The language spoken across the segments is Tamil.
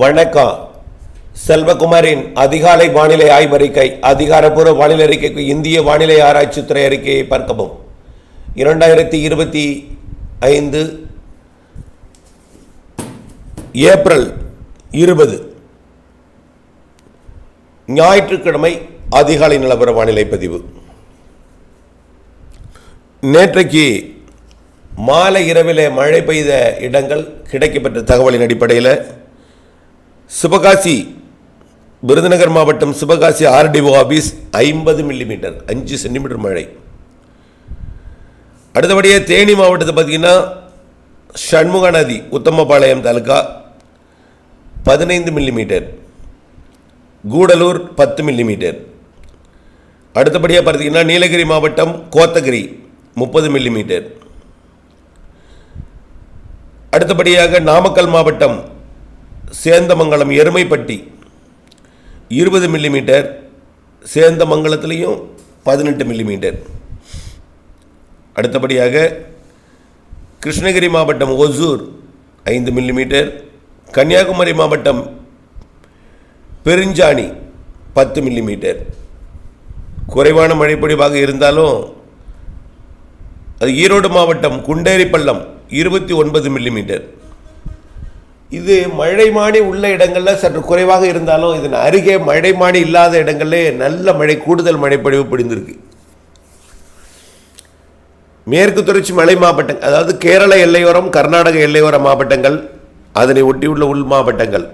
வணக்கம். செல்வகுமாரின் அதிகாலை வானிலை ஆய்வறிக்கை அதிகாரப்பூர்வ வானிலை அறிக்கைக்கு இந்திய வானிலை ஆராய்ச்சித்துறை அறிக்கையை பார்க்கவும். இரண்டாயிரத்தி இருபத்தி ஐந்து ஏப்ரல் இருபது. ஞாயிற்றுக்கிழமை அதிகாலை நிலவர வானிலை பதிவு. நேற்றைக்கு மாலை இரவிலே மழை பெய்த இடங்கள் கிடைக்கப்பெற்ற தகவலின் அடிப்படையில் சிவகாசி விருதுநகர் மாவட்டம் சிவகாசி ஆர்டிஓ ஆபீஸ் ஐம்பது மில்லிமீட்டர் அஞ்சு சென்டிமீட்டர் மழை. அடுத்தபடியே தேனி மாவட்டத்தை பார்த்தீங்கன்னா சண்முக நதி உத்தமபாளையம் தாலுக்கா பதினைந்து மில்லிமீட்டர் கூடலூர் பத்து மில்லிமீட்டர். அடுத்தபடியாக பார்த்தீங்கன்னா நீலகிரி மாவட்டம் கோத்தகிரி முப்பது மில்லிமீட்டர். அடுத்தபடியாக நாமக்கல் மாவட்டம் சேந்தமங்கலம் எருமைப்பட்டி இருபது மில்லிமீட்டர் சேந்தமங்கலத்துலேயும் பதினெட்டு மில்லிமீட்டர் அடுத்தபடியாக கிருஷ்ணகிரி மாவட்டம் ஒசூர் ஐந்து மில்லிமீட்டர் கன்னியாகுமரி மாவட்டம் பெருஞ்சாணி பத்து மில்லிமீட்டர் குறைவான மழைப்பொழிவாக இருந்தாலும் அது ஈரோடு மாவட்டம் குண்டேரிப்பள்ளம் இருபத்தி ஒன்பது மில்லிமீட்டர் இது மழைமானி உள்ள இடங்களில் சற்று குறைவாக இருந்தாலும் இதன் அருகே மழைமானி இல்லாத இடங்களிலே நல்ல மழை கூடுதல் மழைப்பொழிவு பிடிந்திருக்கு மேற்கு தொடர்ச்சி மலை மாவட்டம் அதாவது கேரள எல்லையோரம் கர்நாடக எல்லையோர மாவட்டங்கள் அதனை ஒட்டியுள்ள உள் மாவட்டங்கள்.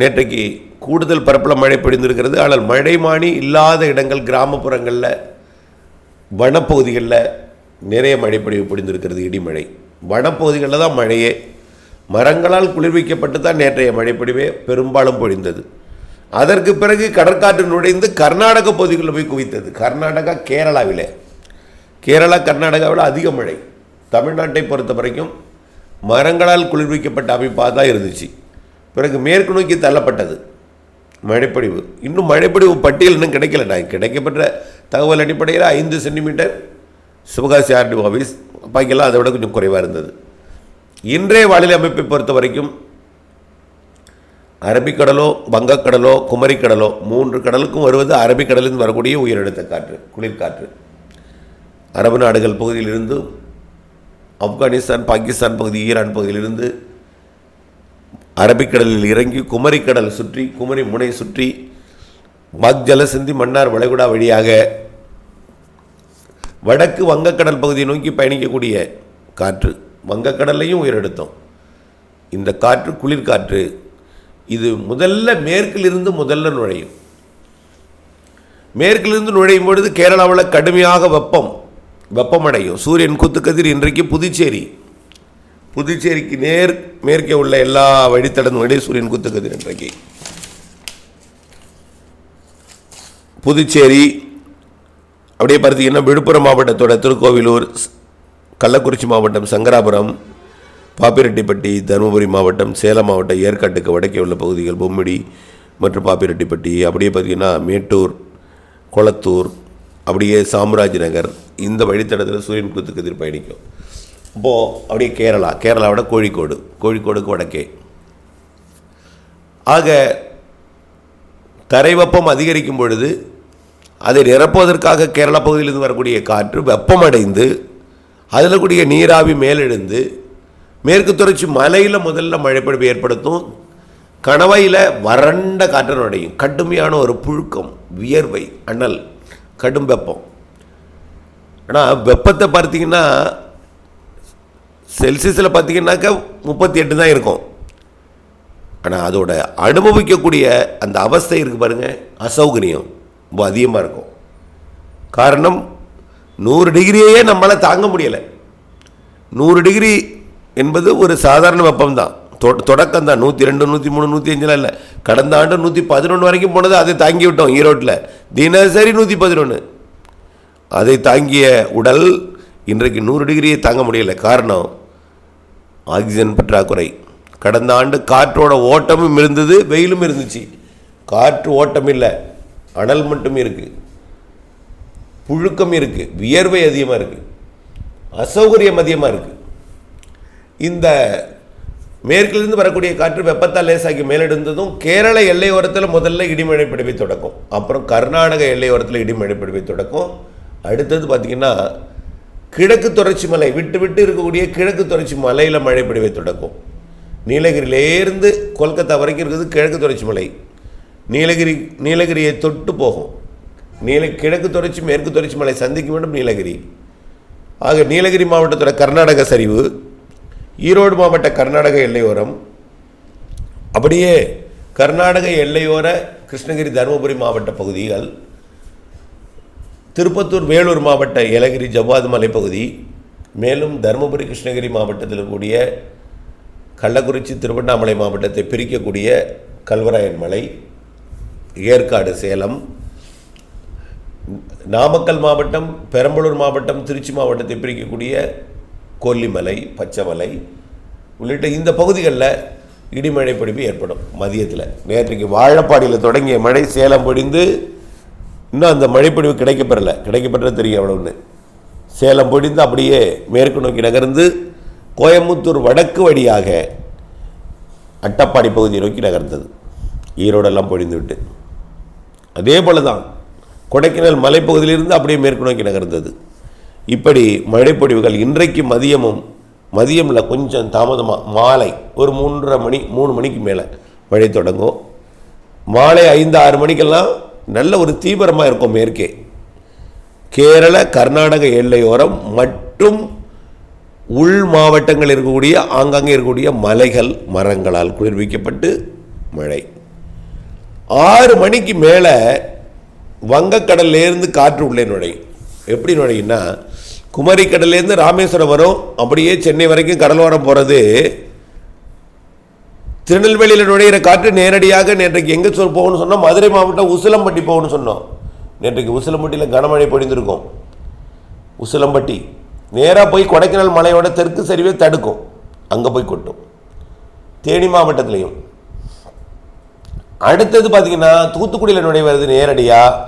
நேற்றைக்கு கூடுதல் பரப்பில் மழை பிடிந்திருக்கிறது ஆனால் மழைமானி இல்லாத இடங்கள் கிராமப்புறங்களில் வனப்பகுதிகளில் நிறைய மழைப்பொழிவு பிடிந்திருக்கிறது இடிமழை. வனப்பகுதிகளில் தான் மழையே மரங்களால் குளிர்விக்கப்பட்டு தான் நேற்றைய மழைப்பொழிவே பெரும்பாலும் பொழிந்தது. அதற்கு பிறகு கடற்காற்று நுழைந்து கர்நாடக பகுதிகளில் போய் குவித்தது. கர்நாடகா கேரளாவிலே. கேரளா கர்நாடகாவில் அதிக மழை. தமிழ்நாட்டை பொறுத்த வரைக்கும் மரங்களால் குளிர்விக்கப்பட்ட அமைப்பாக தான் இருந்துச்சு. பிறகு மேற்கு நோக்கி தள்ளப்பட்டது. மழைப்பொழிவு. இன்னும் மழைப்பொழிவு பட்டியல் இன்னும் கிடைக்கல. நான் கிடைக்கப்பட்ட தகவல் அடிப்படையில் ஐந்து சென்டிமீட்டர் சிவகாசி ஆர்டிஓ ஆஃபீஸ். பாக்கியெல்லாம் அதை விட கொஞ்சம் குறைவாக இருந்தது. இன்றைய வானிலை அமைப்பை பொறுத்த வரைக்கும் அரபிக்கடலோ வங்கக்கடலோ குமரிக்கடலோ மூன்று கடலுக்கும் வருவது அரபிக்கடலிருந்து வரக்கூடிய உயரழுத்த காற்று குளிர்காற்று அரபு நாடுகள் பகுதியிலிருந்து ஆப்கானிஸ்தான் பாகிஸ்தான் பகுதி ஈரான் பகுதியிலிருந்து அரபிக்கடலில் இறங்கி குமரிக்கடல் சுற்றி குமரி முனை சுற்றி வாக் ஜலசந்தி மன்னார் வளைகுடா வழியாக வடக்கு வங்கக்கடல் பகுதியை நோக்கி பயணிக்கக்கூடிய காற்று. வங்கக்கடல்லையும் உயரெடுத்தோம் இந்த காற்று குளிர்காற்று இது முதல்ல மேற்கிலிருந்து முதல்ல நுழையும். மேற்கிலிருந்து நுழையும் பொழுது கேரளாவில் கடுமையாக வெப்பம் வெப்பமடையும். சூரியன் குத்துக்கதிர் இன்றைக்கு புதுச்சேரி. புதுச்சேரிக்கு நேர் மேற்கே உள்ள எல்லா வழித்தடம் சூரியன் குத்துக்கதிர் இன்றைக்கு. புதுச்சேரி அப்படியே பார்த்தீங்கன்னா விழுப்புரம் மாவட்டத்தோட திருக்கோவிலூர் கள்ளக்குறிச்சி மாவட்டம் சங்கராபுரம் பாப்பிரெட்டிப்பட்டி தருமபுரி மாவட்டம் சேலம் மாவட்டம் ஏற்காட்டுக்கு வடக்கே உள்ள பகுதிகள் பொம்மிடி மற்றும் பாப்பிரெட்டிப்பட்டி. அப்படியே பார்த்திங்கன்னா மேட்டூர் கொளத்தூர் அப்படியே சாம்ராஜ் நகர் இந்த வழித்தடத்தில் சூரியன் குத்துக்கதிர் பயணிக்கும். இப்போது அப்படியே கேரளா கேரளாவோட கோழிக்கோடு கோழிக்கோடுக்கு வடக்கே. ஆக தரை வெப்பம் அதிகரிக்கும் பொழுது அதை நிரப்புவதற்காக கேரளா பகுதியிலிருந்து வரக்கூடிய காற்று வெப்பமடைந்து அதில் கூடிய நீராவி மேலெழுந்து மேற்கு தொடர்ச்சி மலையில் முதல்ல மழைப்பொழிவு ஏற்படுத்தும். கணவையில் வறண்ட காற்று நுழையும். கடுமையான ஒரு புழுக்கம் வியர்வை அனல் கடும் வெப்பம். ஆனால் வெப்பத்தை பார்த்தீங்கன்னா செல்சியஸில் பார்த்தீங்கன்னாக்கா முப்பத்தி எட்டு தான் இருக்கும். ஆனால் அதோட அனுபவிக்கக்கூடிய அந்த அவஸ்தை இருக்குது பாருங்கள் அசௌகரியம் ரொம்ப அதிகமாக இருக்கும். காரணம் நூறு டிகிரியையே நம்மளால் தாங்க முடியலை. நூறு டிகிரி என்பது ஒரு சாதாரண வெப்பம் தான் தொடக்கம் தான் நூற்றி ரெண்டு நூற்றி மூணு நூற்றி அஞ்சுலாம் இல்லை. கடந்த ஆண்டு நூற்றி பதினொன்று வரைக்கும் போனது அதை தாங்கி விட்டோம் ஈரோட்டில். தினசரி நூற்றி பதினொன்று அதை தாங்கிய உடல் இன்றைக்கு நூறு டிகிரியை தாங்க முடியலை. காரணம் ஆக்சிஜன் பற்றாக்குறை. கடந்த ஆண்டு காற்றோட ஓட்டமும் இருந்தது வெயிலும் இருந்துச்சு. காற்று ஓட்டம் இல்லை. அனல் மட்டும் இருக்குது புழுக்கம் இருக்குது வியர்வை அதிகமாக இருக்குது அசௌகரியம் அதிகமாக இருக்குது இந்த மேற்கிலிருந்து வரக்கூடிய காற்று வெப்பத்தால் லேசாக்கி மேலெடுந்ததும் கேரள எல்லையோரத்தில் முதல்ல இடிமழை பிடிப்பை தொடக்கும் அப்புறம் கர்நாடக எல்லையோரத்தில் இடிமழை பிடிப்பை தொடக்கும் அடுத்தது பார்த்திங்கன்னா கிழக்கு தொடர்ச்சி மலை விட்டு விட்டு இருக்கக்கூடிய கிழக்கு தொடர்ச்சி மலையில் மழை பிடிவை தொடக்கும் நீலகிரியிலேருந்து கொல்கத்தா வரைக்கும் இருக்குது கிழக்கு தொடர்ச்சி மலை. நீலகிரி நீலகிரியை தொட்டு போகும். நீல கிழக்கு தொடர்ச்சி மேற்கு தொடர்ச்சி மலை சந்திக்க வேண்டும் நீலகிரி. ஆக நீலகிரி மாவட்டத்தோட கர்நாடக சரிவு ஈரோடு மாவட்ட கர்நாடக எல்லையோரம் அப்படியே கர்நாடக எல்லையோர கிருஷ்ணகிரி தருமபுரி மாவட்ட பகுதிகள் திருப்பத்தூர் வேலூர் மாவட்ட ஏலகிரி ஜவ்வாது மலைப்பகுதி மேலும் தருமபுரி கிருஷ்ணகிரி மாவட்டத்தில் கூடிய கள்ளக்குறிச்சி திருவண்ணாமலை மாவட்டத்தை பிரிக்கக்கூடிய கல்வராயன் மலை ஏற்காடு சேலம் நாமக்கல் மாவட்டம் பெரம்பலூர் மாவட்டம் திருச்சி மாவட்டத்தை பிரிக்கக்கூடிய கொல்லிமலை பச்சைமலை உள்ளிட்ட இந்த பகுதிகளில் இடிமழை பொழிவு ஏற்படும் மதியத்தில். நேற்றைக்கு வாழப்பாடியில் தொடங்கிய மழை சேலம் பொடிந்து இன்னும் அந்த மழைப்பொழிவு கிடைக்கப்பெறல. கிடைக்கப்பெற்ற தெரியும் அவ்வளோன்னு சேலம் பொடிந்து அப்படியே மேற்கு நோக்கி நகர்ந்து கோயம்புத்தூர் வடக்கு வழியாக அட்டப்பாடி பகுதியை நோக்கி நகர்ந்தது. ஈரோடெல்லாம் பொழிந்து விட்டு. அதே போல தான் கொடைக்கானல் மலைப்பகுதியிலிருந்து அப்படியே மேற்கு நோக்கி நகர்ந்தது. இப்படி மழைப்பொழிவுகள் இன்றைக்கு மதியமும் மதியமில் கொஞ்சம் தாமதமாக மாலை ஒரு மூன்றரை மணி மூணு மணிக்கு மேலே மழை தொடங்கும். மாலை ஐந்து ஆறு மணிக்கெல்லாம் நல்ல ஒரு தீவிரமாக இருக்கும் மேற்கே. கேரள கர்நாடக எல்லையோரம் மற்றும் உள் மாவட்டங்கள் இருக்கக்கூடிய ஆங்காங்கே இருக்கக்கூடிய மலைகள் மரங்களால் குளிர்விக்கப்பட்டு மழை. ஆறு மணிக்கு மேலே வங்கக்கடல்லேருந்து காற்று உள்ளே நுழையும் எப்படி நுழையும்னா குமரி கடல்லேருந்து ராமேஸ்வரம் வரும் அப்படியே சென்னை வரைக்கும் கடலோரம் போகிறது திருநெல்வேலியில் நுழையிற காற்று நேரடியாக நேற்றைக்கு எங்கே சொல் போகணும்னு சொன்னால் மதுரை மாவட்டம் உசிலம்பட்டி போகணும்னு சொன்னோம். நேற்றைக்கு உசிலம்பட்டியில் கனமழை பொழிந்திருக்கும். உசிலம்பட்டி. நேராக போய் கொடைக்கானல் மலையோட தெற்கு சரிவே தடுக்கும். அங்கே போய் கொட்டும். தேனி மாவட்டத்துலேயும். அடுத்தது பார்த்தீங்கன்னா தூத்துக்குடியில் நுழைவது நேரடியாக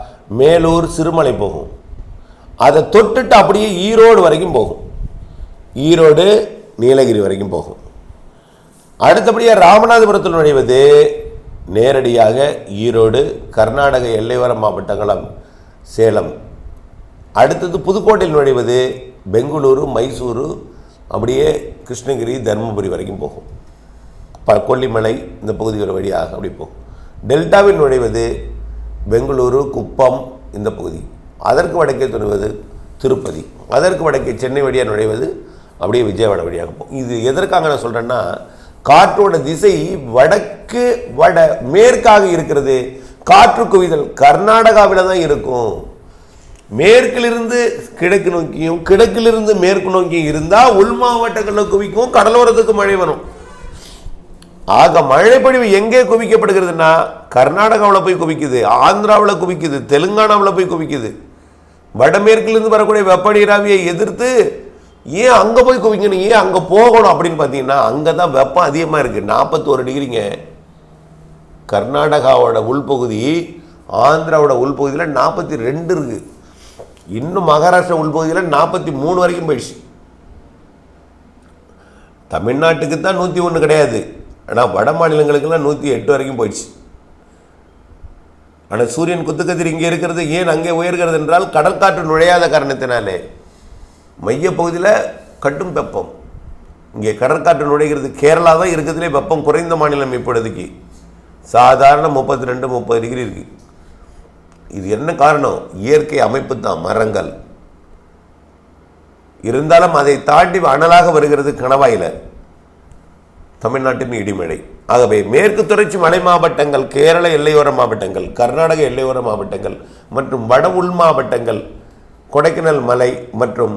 மேலூர் சிறுமலை போகும். அதை தொட்டுட்டு அப்படியே ஈரோடு வரைக்கும் போகும். ஈரோடு நீலகிரி வரைக்கும் போகும். அடுத்தபடியாக ராமநாதபுரத்தில் நுழைவது நேரடியாக ஈரோடு கர்நாடக எல்லையோர மாவட்டங்களும் சேலம். அடுத்தது புதுக்கோட்டையில் நுழைவது பெங்களூரு மைசூரு அப்படியே கிருஷ்ணகிரி தருமபுரி வரைக்கும் போகும். ப கொல்லிமலை இந்த பகுதிகள் வழியாக அப்படி போகும். டெல்டாவில் நுழைவது பெங்களூரு குப்பம் இந்த பகுதி. அதற்கு வடக்கே துணிவது திருப்பதி. அதற்கு வடக்கே சென்னை வழியாக நுழைவது அப்படியே விஜயவாடா வழியாக போகும். இது எதற்காக நான் சொல்கிறேன்னா காற்றோட திசை வடக்கு வட மேற்காக இருக்கிறது. காற்று குவிதல் கர்நாடகாவில் தான் இருக்கும். மேற்கிலிருந்து கிழக்கு நோக்கியும் கிழக்கிலிருந்து மேற்கு நோக்கியும் இருந்தால் உள் மாவட்டங்களில் குவிக்கும் கடலோரத்துக்கு மழை வரும். ஆக மழைப்பொழிவு எங்கே குவிக்கப்படுகிறதுனா கர்நாடகாவில் போய் குவிக்குது ஆந்திராவில் குவிக்குது தெலுங்கானாவில் போய் குவிக்குது. வடமேற்குலேருந்து வரக்கூடிய வெப்ப நீராவியை எதிர்த்து ஏன் அங்கே போய் குவிக்கணும் ஏன் அங்கே போகணும் அப்படின்னு பார்த்தீங்கன்னா அங்கே தான் வெப்பம் அதிகமாக இருக்குது நாற்பத்தோரு டிகிரிங்க. கர்நாடகாவோட உள்பகுதி ஆந்திராவோட உள்பகுதியில் நாற்பத்தி ரெண்டு இருக்குது இன்னும் மகாராஷ்டிரா உள்பகுதியில் நாற்பத்தி மூணு வரைக்கும் போயிடுச்சு. தமிழ்நாட்டுக்கு தான் நூற்றி ஒன்று கிடையாது. ஆனால் வட மாநிலங்களுக்கெல்லாம் நூற்றி எட்டு வரைக்கும் போயிடுச்சு. ஆனால் சூரியன் குத்துக்கதிர் இங்கே இருக்கிறது ஏன் அங்கே உயர்கிறது என்றால் கடற்காற்று நுழையாத காரணத்தினாலே. மையப்பகுதியில் கட்டும் வெப்பம். இங்கே கடற்காற்று நுழைகிறது கேரளா தான் இருக்கிறதுலே வெப்பம் குறைந்த மாநிலம் இப்பொழுதுக்கு. சாதாரண முப்பத்தி ரெண்டு முப்பது டிகிரி இருக்குது இது என்ன காரணம்? இயற்கை அமைப்பு தான் மரங்கள். இருந்தாலும் அதை தாண்டி அனலாக வருகிறது கணவாயில். தமிழ்நாட்டின் இடிமழை. ஆகவே மேற்கு தொடர்ச்சி மலை மாவட்டங்கள் கேரள எல்லையோர மாவட்டங்கள் கர்நாடக எல்லையோர மாவட்டங்கள் மற்றும் வட உள் மாவட்டங்கள் கொடைக்கானல் மலை மற்றும்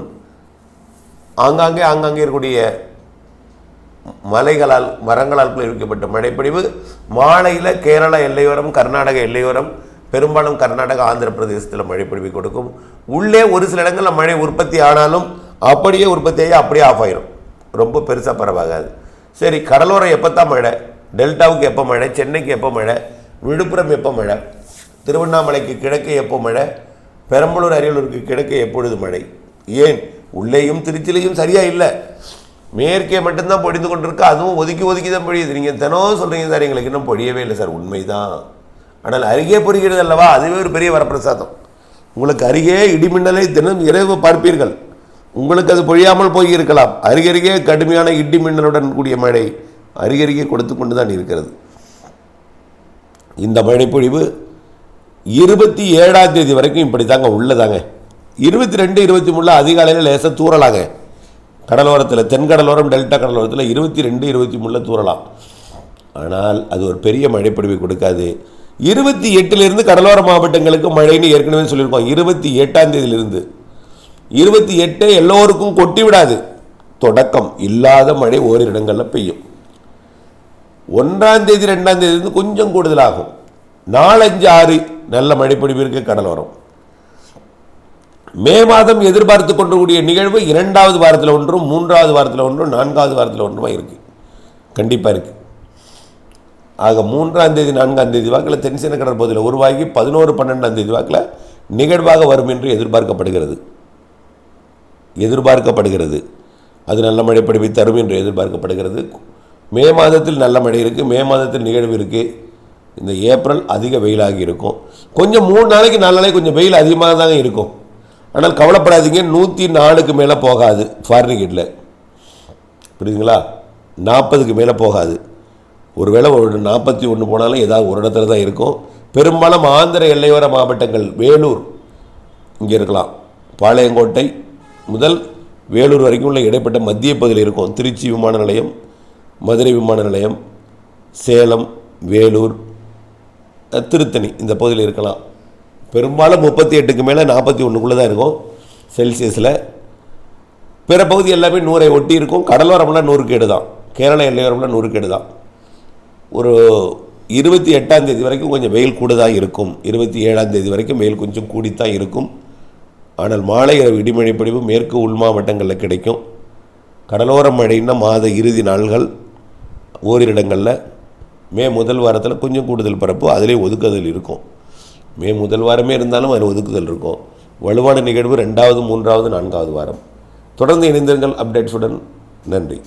ஆங்காங்கே ஆங்காங்கே இருக்கக்கூடிய மலைகளால் மரங்களால் குளிர்விக்கப்பட்ட மழைப்பொழிவு. மாலையில் கேரள எல்லையோரம் கர்நாடக எல்லையோரம் பெரும்பாலும் கர்நாடகா ஆந்திர பிரதேசத்தில் மழைப்பொழிவு கொடுக்கும். உள்ளே ஒரு சில இடங்களில் மழை உற்பத்தி ஆனாலும் அப்படியே உற்பத்தியாகி அப்படியே ஆஃப் ஆயிரும். ரொம்ப பெருசாக பரவாகாது. சரி கடலோரம் எப்போ தான் மழை? டெல்டாவுக்கு எப்போ மழை? சென்னைக்கு எப்போ மழை? விழுப்புரம் எப்போ மழை? திருவண்ணாமலைக்கு கிழக்கு எப்போ மழை? பெரம்பலூர் அரியலூருக்கு கிழக்கு எப்பொழுது மழை? ஏன்? உள்ளேயும் திருச்சிலையும் சரியாக இல்லை. மேற்கே மட்டும்தான் பொழிந்து கொண்டிருக்கு அதுவும் ஒதுக்கி ஒதுக்கி தான் பொழியுது. நீங்கள் தினம் சொல்கிறீங்க சார் எங்களுக்கு இன்னும் பொழியவே இல்லை சார் உண்மைதான். ஆனால் அருகே பொழிகிறது அல்லவா? அதுவே ஒரு பெரிய வரப்பிரசாதம். உங்களுக்கு அருகே இடிமின்னலை தினம் இரவு பார்ப்பீர்கள். உங்களுக்கு அது பொழியாமல் போய் இருக்கலாம் அருகருகே கடுமையான இடி மின்னலுடன் கூடிய மழை அருகருகே கொடுத்து கொண்டு தான் இருக்கிறது. இந்த மழைப்பொழிவு இருபத்தி ஏழாம் தேதி வரைக்கும் இப்படி தாங்க உள்ளதாங்க. இருபத்தி ரெண்டு இருபத்தி மூணில் அதிகாலையில் லேசாக தூறலாங்க. கடலோரத்தில் தென்கடலோரம் டெல்டா கடலோரத்தில் இருபத்தி ரெண்டு இருபத்தி மூணில் தூரலாம் ஆனால் அது ஒரு பெரிய மழைப்பொழிவை கொடுக்காது. இருபத்தி எட்டிலிருந்து கடலோர மாவட்டங்களுக்கு மழைன்னு ஏற்கனவே சொல்லியிருக்கோம். இருபத்தி எட்டாம் தேதியிலிருந்து இருபத்தி எட்டே எல்லோருக்கும் கொட்டி விடாது தொடக்கம் இல்லாத மழை ஓரிரு இடங்களில் பெய்யும். ஒன்றாம் தேதி ரெண்டாம் தேதியிலிருந்து கொஞ்சம் கூடுதலாகும். நாலஞ்சு ஆறு நல்ல மழைப்பொழிவு கடல் வரும் மே மாதம் எதிர்பார்த்து கொண்டக்கூடிய நிகழ்வு இரண்டாவது வாரத்தில் ஒன்றும் மூன்றாவது வாரத்தில் ஒன்றும் நான்காவது வாரத்தில் ஒன்றுமா இருக்கு. கண்டிப்பாக இருக்கு. ஆக மூன்றாம் தேதி நான்காம் தேதி வாக்கில் தென்சென கடற்பகுதியில் உருவாகி பதினோரு பன்னெண்டாம் தேதி வாக்கில் நிகழ்வாக வரும் என்று எதிர்பார்க்கப்படுகிறது. எதிர்பார்க்கப்படுகிறது. அது நல்ல மழை பொழிவை தரும் என்று எதிர்பார்க்கப்படுகிறது. மே மாதத்தில் நல்ல மழை இருக்குது மே மாதத்தில் நிகழ்வு இருக்குது இந்த ஏப்ரல் அதிக வெயிலாகி இருக்கும். கொஞ்சம் மூணு நாளைக்கு நாலு நாளைக்கு கொஞ்சம் வெயில் அதிகமாக தாங்க இருக்கும். ஆனால் கவலைப்படாதீங்க. நூற்றி நாலுக்கு மேலே போகாது ஃபாரினிகேட்டில் புரியுதுங்களா? நாற்பதுக்கு மேலே போகாது. ஒருவேளை ஒரு நாற்பத்தி ஒன்று போனாலும் ஏதாவது ஒரு இடத்துல தான் இருக்கும். பெரும்பாலும் ஆந்திர எல்லையோர மாவட்டங்கள் வேலூர் இங்கே இருக்கலாம். பாளையங்கோட்டை முதல் வேலூர் வரைக்கும் உள்ள இடைப்பட்ட மத்திய பகுதியில் இருக்கும் திருச்சி விமான நிலையம் மதுரை விமான நிலையம் சேலம் வேலூர் திருத்தணி இந்த பகுதியில் இருக்கலாம். பெரும்பாலும் முப்பத்தி எட்டுக்கு மேலே நாற்பத்தி ஒன்றுக்குள்ளே தான் இருக்கும் செல்சியஸில். பிற பகுதி எல்லாமே நூறை ஒட்டி இருக்கும். கடலோரம்லாம் கேடு தான். கேரள எல்லையோரம்லாம் கேடு தான். ஒரு இருபத்தி எட்டாம் தேதி வரைக்கும் கொஞ்சம் வெயில் கூட தான் இருக்கும். இருபத்தி ஏழாம் தேதி வரைக்கும் வெயில் கொஞ்சம் கூடித்தான் இருக்கும். ஆனால் மாலை இரவு இடிமழை பொழிவு மேற்கு உள் மாவட்டங்களில் கிடைக்கும். கடலோர மழைன்னா மாத இறுதி நாள்கள் ஓரிடங்களில் மே முதல் வாரத்தில் கொஞ்சம் கூடுதல் பரப்பு அதிலே ஒதுக்குதல் இருக்கும். மே முதல் வாரமே இருந்தாலும் அதில் ஒதுக்குதல் இருக்கும். வலுவான நிகழ்வு ரெண்டாவது மூன்றாவது நான்காவது வாரம். தொடர்ந்து இணைந்திருங்கள். அப்டேட்ஸுடன் நன்றி.